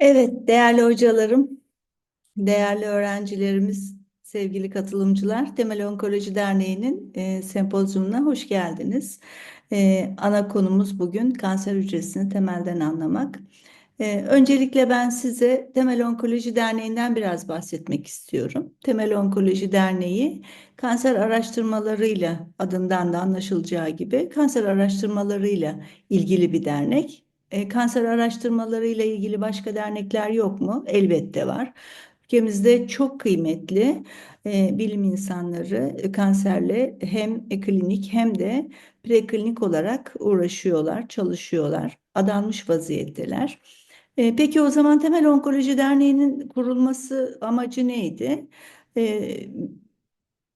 Evet, değerli hocalarım, değerli öğrencilerimiz, sevgili katılımcılar, Temel Onkoloji Derneği'nin e, sempozyumuna hoş geldiniz. E, ana konumuz bugün kanser hücresini temelden anlamak. E, öncelikle ben size Temel Onkoloji Derneği'nden biraz bahsetmek istiyorum. Temel Onkoloji Derneği, kanser araştırmalarıyla adından da anlaşılacağı gibi kanser araştırmalarıyla ilgili bir dernek. E, kanser araştırmalarıyla ilgili başka dernekler yok mu? Elbette var. Ülkemizde çok kıymetli e, bilim insanları e, kanserle hem klinik hem de preklinik olarak uğraşıyorlar, çalışıyorlar, adanmış vaziyetteler. E, peki o zaman Temel Onkoloji Derneği'nin kurulması amacı neydi? E,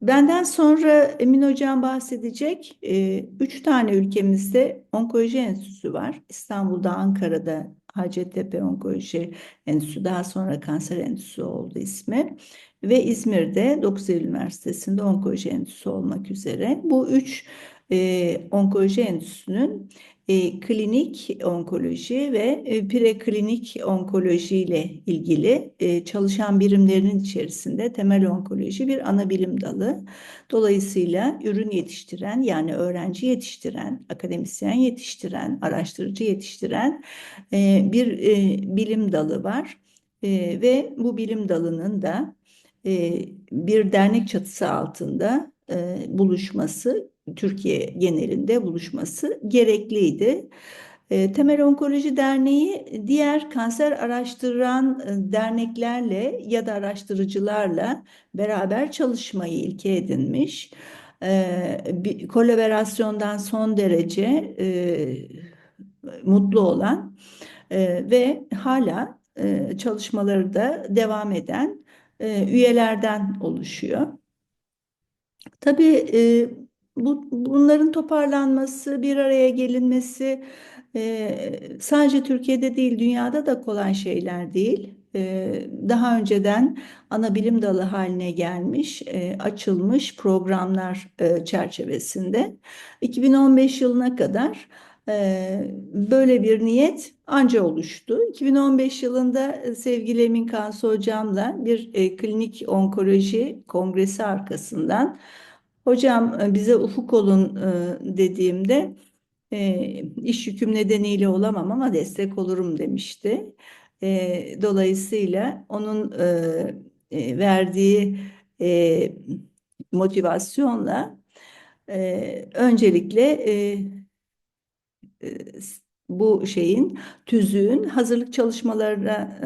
Benden sonra Emin Hocam bahsedecek. E, üç tane ülkemizde onkoloji enstitüsü var. İstanbul'da, Ankara'da Hacettepe Onkoloji Enstitüsü, daha sonra Kanser Enstitüsü oldu ismi. Ve İzmir'de 9 Eylül Üniversitesi'nde Onkoloji Enstitüsü olmak üzere. Bu üç e, onkoloji enstitüsünün e, klinik onkoloji ve e, preklinik onkoloji ile ilgili e, çalışan birimlerinin içerisinde temel onkoloji bir ana bilim dalı. Dolayısıyla ürün yetiştiren yani öğrenci yetiştiren, akademisyen yetiştiren, araştırıcı yetiştiren e, bir e, bilim dalı var. E, ve bu bilim dalının da e, bir dernek çatısı altında e, buluşması Türkiye genelinde buluşması gerekliydi. E, Temel Onkoloji Derneği diğer kanser araştıran e, derneklerle ya da araştırıcılarla beraber çalışmayı ilke edinmiş. E, bir kolaborasyondan son derece mutlu olan ve hala çalışmaları da devam eden üyelerden oluşuyor. Tabii bu, bunların toparlanması, bir araya gelinmesi e, sadece Türkiye'de değil, dünyada da kolay şeyler değil. E, daha önceden ana bilim dalı haline gelmiş, e, açılmış programlar e, çerçevesinde 2015 yılına kadar e, böyle bir niyet anca oluştu. 2015 yılında e, sevgili Emin Kansu hocamla bir e, klinik onkoloji kongresi arkasından Hocam e, bize ufuk olun e, dediğimde e, iş yüküm nedeniyle olamam ama destek olurum demişti. Dolayısıyla onun verdiği motivasyonla öncelikle bu şeyin tüzüğün hazırlık çalışmalarına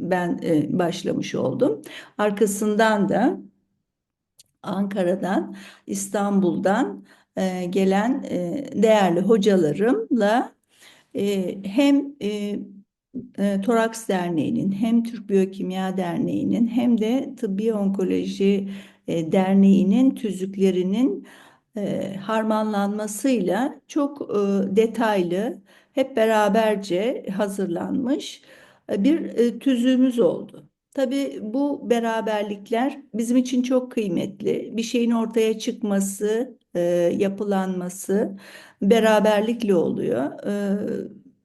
ben başlamış oldum. Arkasından da Ankara'dan, İstanbul'dan e, gelen e, değerli hocalarımla e, hem e, e, Toraks Derneği'nin hem Türk Biyokimya Derneği'nin hem de Tıbbi Onkoloji e, Derneği'nin tüzüklerinin e, harmanlanmasıyla çok e, detaylı hep beraberce hazırlanmış e, bir e, tüzüğümüz oldu. Tabii bu beraberlikler bizim için çok kıymetli. Bir şeyin ortaya çıkması, e, yapılanması beraberlikle oluyor.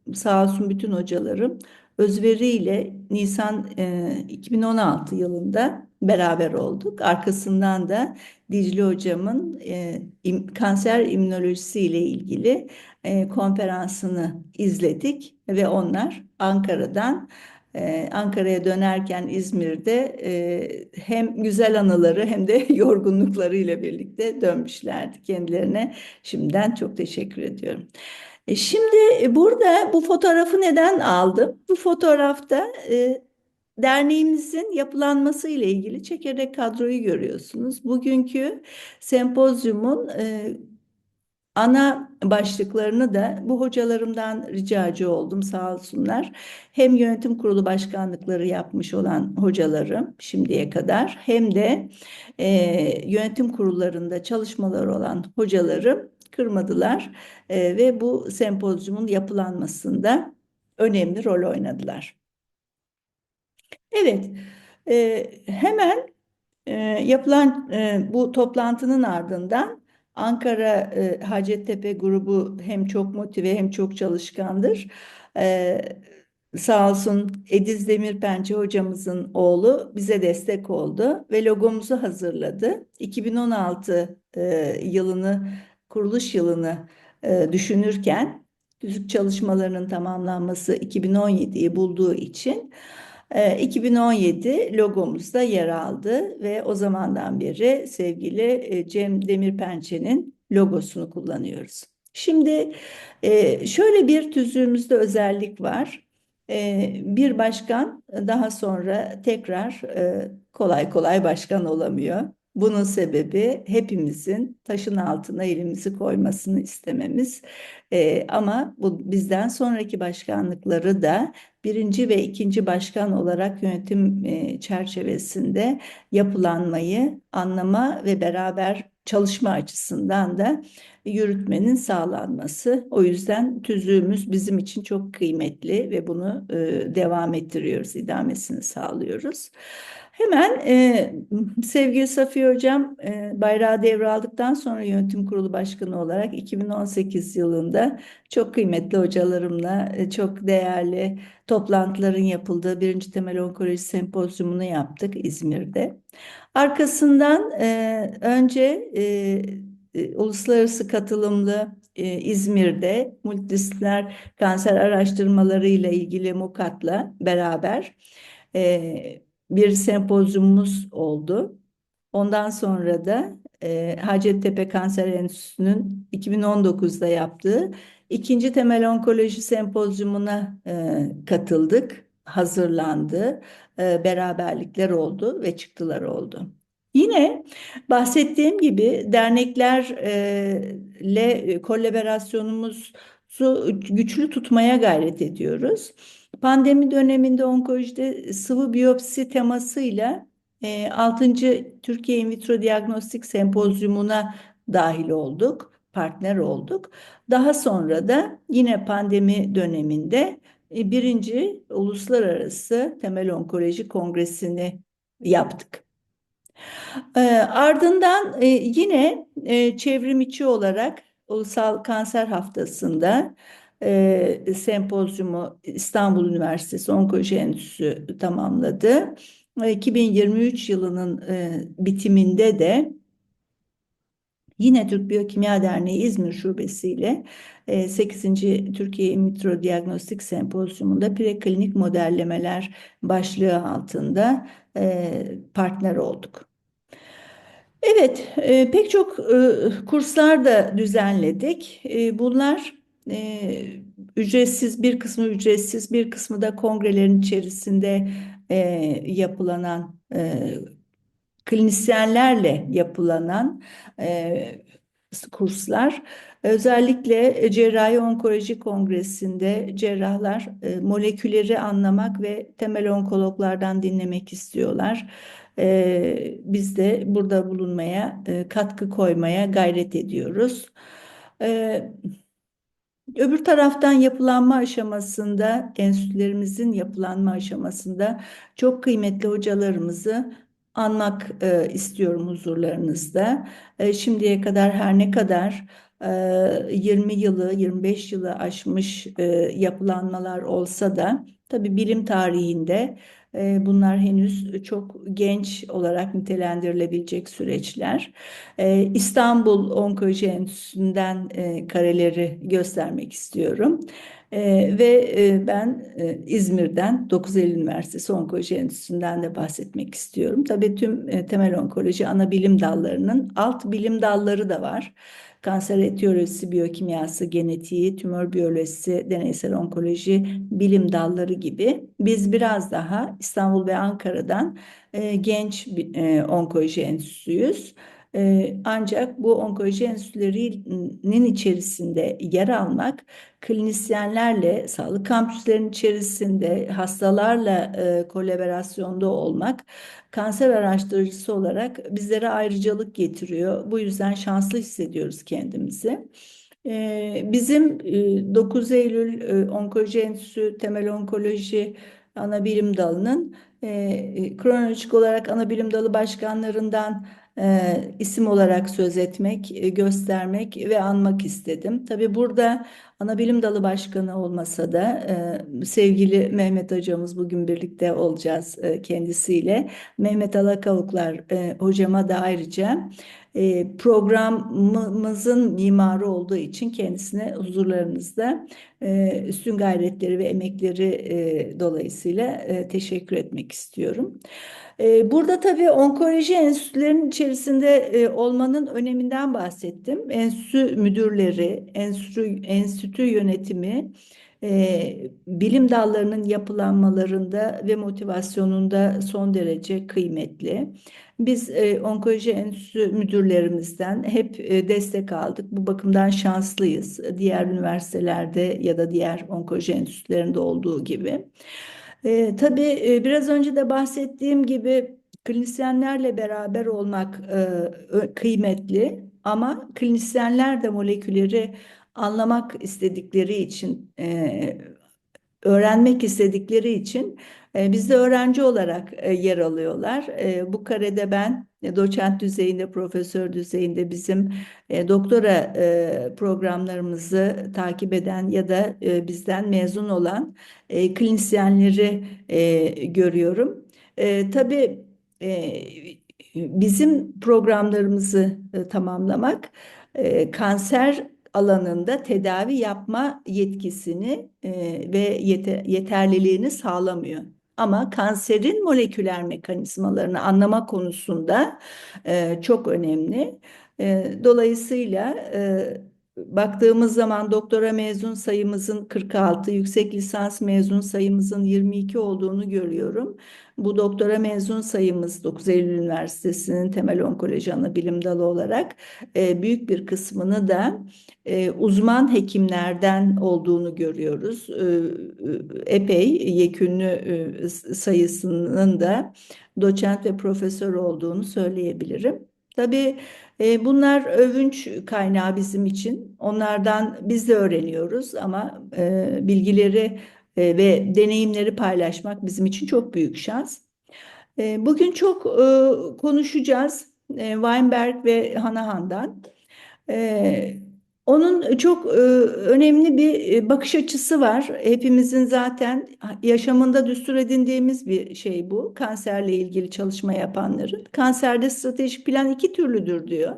E, sağ olsun bütün hocalarım özveriyle Nisan e, 2016 yılında beraber olduk. Arkasından da Dicle hocamın e, im, kanser immünolojisi ile ilgili e, konferansını izledik ve onlar Ankara'dan ee, Ankara'ya dönerken İzmir'de e, hem güzel anıları hem de yorgunluklarıyla birlikte dönmüşlerdi kendilerine. Şimdiden çok teşekkür ediyorum. E, şimdi e, burada bu fotoğrafı neden aldım? Bu fotoğrafta derneğimizin yapılanması ile ilgili çekirdek kadroyu görüyorsunuz. Bugünkü sempozyumun Ana başlıklarını da bu hocalarımdan ricacı oldum sağ olsunlar. Hem yönetim kurulu başkanlıkları yapmış olan hocalarım şimdiye kadar hem de e, yönetim kurullarında çalışmaları olan hocalarım kırmadılar e, ve bu sempozyumun yapılanmasında önemli rol oynadılar. Evet, e, hemen e, yapılan e, bu toplantının ardından Ankara e, Hacettepe grubu hem çok motive hem çok çalışkandır. E, sağ olsun Ediz Demirpençe hocamızın oğlu bize destek oldu ve logomuzu hazırladı. 2016 e, yılını, kuruluş yılını e, düşünürken tüzük çalışmalarının tamamlanması 2017'yi bulduğu için 2017 e, logomuzda yer aldı ve o zamandan beri sevgili e, Cem Demirpençe'nin logosunu kullanıyoruz. Şimdi e, şöyle bir tüzüğümüzde özellik var. Bir başkan daha sonra tekrar kolay kolay başkan olamıyor. Bunun sebebi hepimizin taşın altına elimizi koymasını istememiz. Ee, ama bu bizden sonraki başkanlıkları da birinci ve ikinci başkan olarak yönetim e, çerçevesinde yapılanmayı anlama ve beraber çalışma açısından da yürütmenin sağlanması. O yüzden tüzüğümüz bizim için çok kıymetli ve bunu e, devam ettiriyoruz, idamesini sağlıyoruz. Hemen e, sevgili Safiye Hocam e, bayrağı devraldıktan sonra yönetim kurulu başkanı olarak 2018 yılında çok kıymetli hocalarımla e, çok değerli toplantıların yapıldığı birinci temel onkoloji sempozyumunu yaptık İzmir'de. Arkasından e, önce e, uluslararası katılımlı e, İzmir'de multidisipliner kanser araştırmaları ile ilgili MUKAT'la beraber e, bir sempozyumumuz oldu. Ondan sonra da e, Hacettepe Kanser Enstitüsü'nün 2019'da yaptığı ikinci temel onkoloji sempozyumuna e, katıldık, hazırlandı, e, beraberlikler oldu ve çıktılar oldu. Yine bahsettiğim gibi derneklerle kolaborasyonumuzu güçlü tutmaya gayret ediyoruz. Pandemi döneminde onkolojide sıvı biyopsi temasıyla 6. E, Türkiye In Vitro Diagnostik Sempozyumuna dahil olduk, partner olduk. Daha sonra da yine pandemi döneminde e, birinci Uluslararası Temel Onkoloji Kongresi'ni yaptık. E, ardından yine çevrim içi olarak Ulusal Kanser Haftası'nda e, sempozyumu İstanbul Üniversitesi Onkoloji Enstitüsü tamamladı. 2023 yılının e, bitiminde de yine Türk Biyokimya Derneği İzmir Şubesi ile 8. Türkiye In Diagnostik Sempozyumunda preklinik modellemeler başlığı altında e, partner olduk. Evet, e, pek çok e, kurslar da düzenledik. E, bunlar e, ücretsiz bir kısmı ücretsiz bir kısmı da kongrelerin içerisinde e, yapılanan e, klinisyenlerle yapılanan e, kurslar özellikle cerrahi onkoloji kongresinde cerrahlar e, molekülleri anlamak ve temel onkologlardan dinlemek istiyorlar. E, biz de burada bulunmaya e, katkı koymaya gayret ediyoruz. E, Öbür taraftan yapılanma aşamasında, enstitülerimizin yapılanma aşamasında çok kıymetli hocalarımızı anmak e, istiyorum huzurlarınızda. E, şimdiye kadar her ne kadar e, 20 yılı, 25 yılı aşmış e, yapılanmalar olsa da tabii bilim tarihinde e, bunlar henüz çok genç olarak nitelendirilebilecek süreçler. E, İstanbul Onkoloji Enstitüsü'nden e, kareleri göstermek istiyorum. Ee, ve e, ben e, İzmir'den 9 Eylül Üniversitesi Onkoloji Enstitüsü'nden de bahsetmek istiyorum. Tabii tüm temel onkoloji ana bilim dallarının alt bilim dalları da var kanser etiyolojisi, biyokimyası, genetiği, tümör biyolojisi, deneysel onkoloji, bilim dalları gibi biz biraz daha İstanbul ve Ankara'dan e, genç e, onkoloji enstitüsüyüz. E, ancak bu onkoloji enstitülerinin içerisinde yer almak, klinisyenlerle, sağlık kampüslerinin içerisinde hastalarla e, kolaborasyonda olmak, kanser araştırıcısı olarak bizlere ayrıcalık getiriyor. Bu yüzden şanslı hissediyoruz kendimizi. E, bizim 9 Eylül Onkoloji Enstitüsü Temel Onkoloji ana bilim dalının kronolojik olarak ana bilim dalı başkanlarından e, isim olarak söz etmek, e, göstermek ve anmak istedim. Tabii burada Anabilim Dalı Başkanı olmasa da e, sevgili Mehmet hocamız bugün birlikte olacağız e, kendisiyle. Mehmet Alakavuklar e, hocama da ayrıca e, programımızın mimarı olduğu için kendisine huzurlarınızda e, üstün gayretleri ve emekleri e, dolayısıyla e, teşekkür etmek istiyorum. E, burada tabii onkoloji enstitülerinin içerisinde e, olmanın öneminden bahsettim. Enstitü müdürleri, enstitü, enstitü yönetimi, e, bilim dallarının yapılanmalarında ve motivasyonunda son derece kıymetli. Biz e, onkoloji enstitüsü müdürlerimizden hep destek aldık. Bu bakımdan şanslıyız. Diğer üniversitelerde ya da diğer onkoloji enstitülerinde olduğu gibi. E, tabii e, biraz önce de bahsettiğim gibi klinisyenlerle beraber olmak e, kıymetli ama klinisyenler de molekülleri anlamak istedikleri için e, öğrenmek istedikleri için e, bizde öğrenci olarak e, yer alıyorlar. E, bu karede ben doçent düzeyinde, profesör düzeyinde bizim e, doktora e, programlarımızı takip eden ya da e, bizden mezun olan e, klinisyenleri e, görüyorum. E, tabii e, bizim programlarımızı e, tamamlamak e, kanser alanında tedavi yapma yetkisini e, ve yete, yeterliliğini sağlamıyor. Ama kanserin moleküler mekanizmalarını anlama konusunda e, çok önemli. E, dolayısıyla e, baktığımız zaman doktora mezun sayımızın 46, yüksek lisans mezun sayımızın 22 olduğunu görüyorum. Bu doktora mezun sayımız 9 Eylül Üniversitesi'nin temel onkoloji ana bilim dalı olarak e, büyük bir kısmını da e, uzman hekimlerden olduğunu görüyoruz. E, e epey yekünlü e, sayısının da doçent ve profesör olduğunu söyleyebilirim. Tabii e, bunlar övünç kaynağı bizim için. Onlardan biz de öğreniyoruz ama e, bilgileri e, ve deneyimleri paylaşmak bizim için çok büyük şans. Bugün çok konuşacağız Weinberg ve Hanahan'dan. E, onun çok e, önemli bir e, bakış açısı var. Hepimizin zaten yaşamında düstur edindiğimiz bir şey bu. Kanserle ilgili çalışma yapanların. Kanserde stratejik plan iki türlüdür diyor.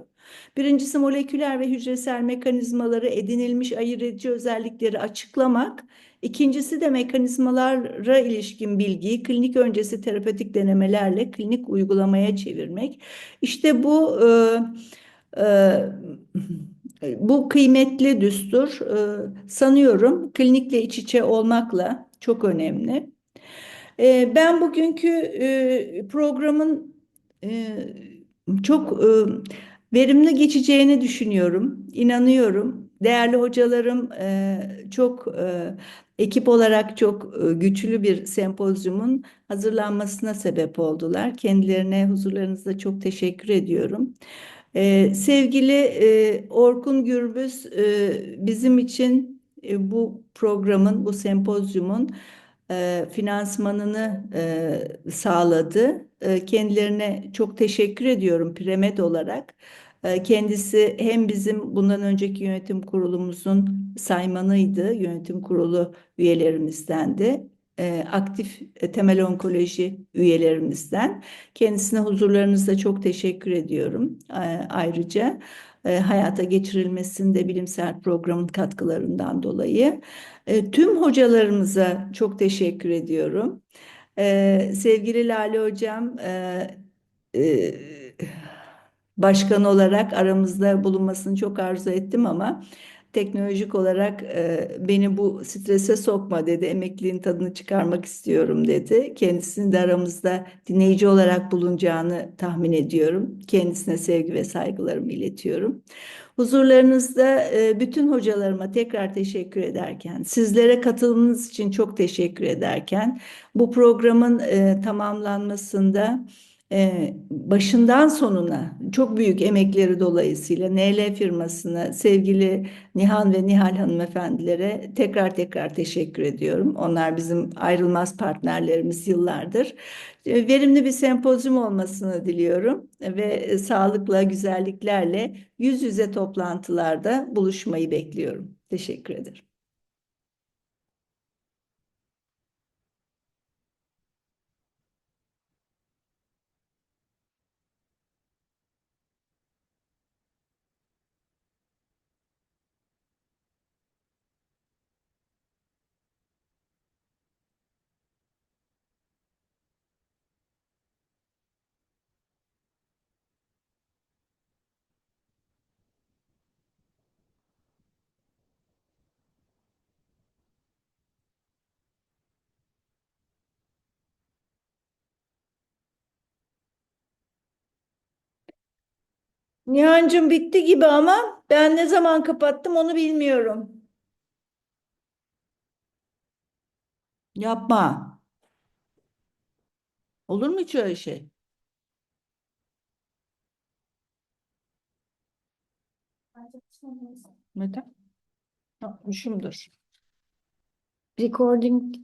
Birincisi moleküler ve hücresel mekanizmaları edinilmiş ayırt edici özellikleri açıklamak. İkincisi de mekanizmalara ilişkin bilgiyi klinik öncesi terapötik denemelerle klinik uygulamaya çevirmek. İşte bu e, e, bu kıymetli düstur e, sanıyorum klinikle iç içe olmakla çok önemli. E, ben bugünkü e, programın çok verimli geçeceğini düşünüyorum, inanıyorum. Değerli hocalarım çok ekip olarak çok güçlü bir sempozyumun hazırlanmasına sebep oldular. Kendilerine huzurlarınızda çok teşekkür ediyorum. Ee, sevgili e, Orkun Gürbüz e, bizim için e, bu programın, bu sempozyumun finansmanını sağladı. Kendilerine çok teşekkür ediyorum Piremed olarak. Kendisi hem bizim bundan önceki yönetim kurulumuzun saymanıydı, yönetim kurulu üyelerimizden de e, aktif e, temel onkoloji üyelerimizden. Kendisine huzurlarınızda çok teşekkür ediyorum. E, ayrıca hayata geçirilmesinde bilimsel programın katkılarından dolayı. Tüm hocalarımıza çok teşekkür ediyorum. Sevgili Lale Hocam, başkan olarak aramızda bulunmasını çok arzu ettim ama teknolojik olarak e, beni bu strese sokma dedi. Emekliliğin tadını çıkarmak istiyorum dedi. Kendisini de aramızda dinleyici olarak bulunacağını tahmin ediyorum. Kendisine sevgi ve saygılarımı iletiyorum. Huzurlarınızda e, bütün hocalarıma tekrar teşekkür ederken, sizlere katılımınız için çok teşekkür ederken, bu programın e, tamamlanmasında e, başından sonuna çok büyük emekleri dolayısıyla NL firmasına sevgili Nihan ve Nihal hanımefendilere tekrar tekrar teşekkür ediyorum. Onlar bizim ayrılmaz partnerlerimiz yıllardır. E, Verimli bir sempozyum olmasını diliyorum ve sağlıkla, güzelliklerle yüz yüze toplantılarda buluşmayı bekliyorum. Teşekkür ederim. Nihancığım bitti gibi ama ben ne zaman kapattım onu bilmiyorum. Yapma. Olur mu hiç öyle şey? Neden? Yapmışımdır. Recording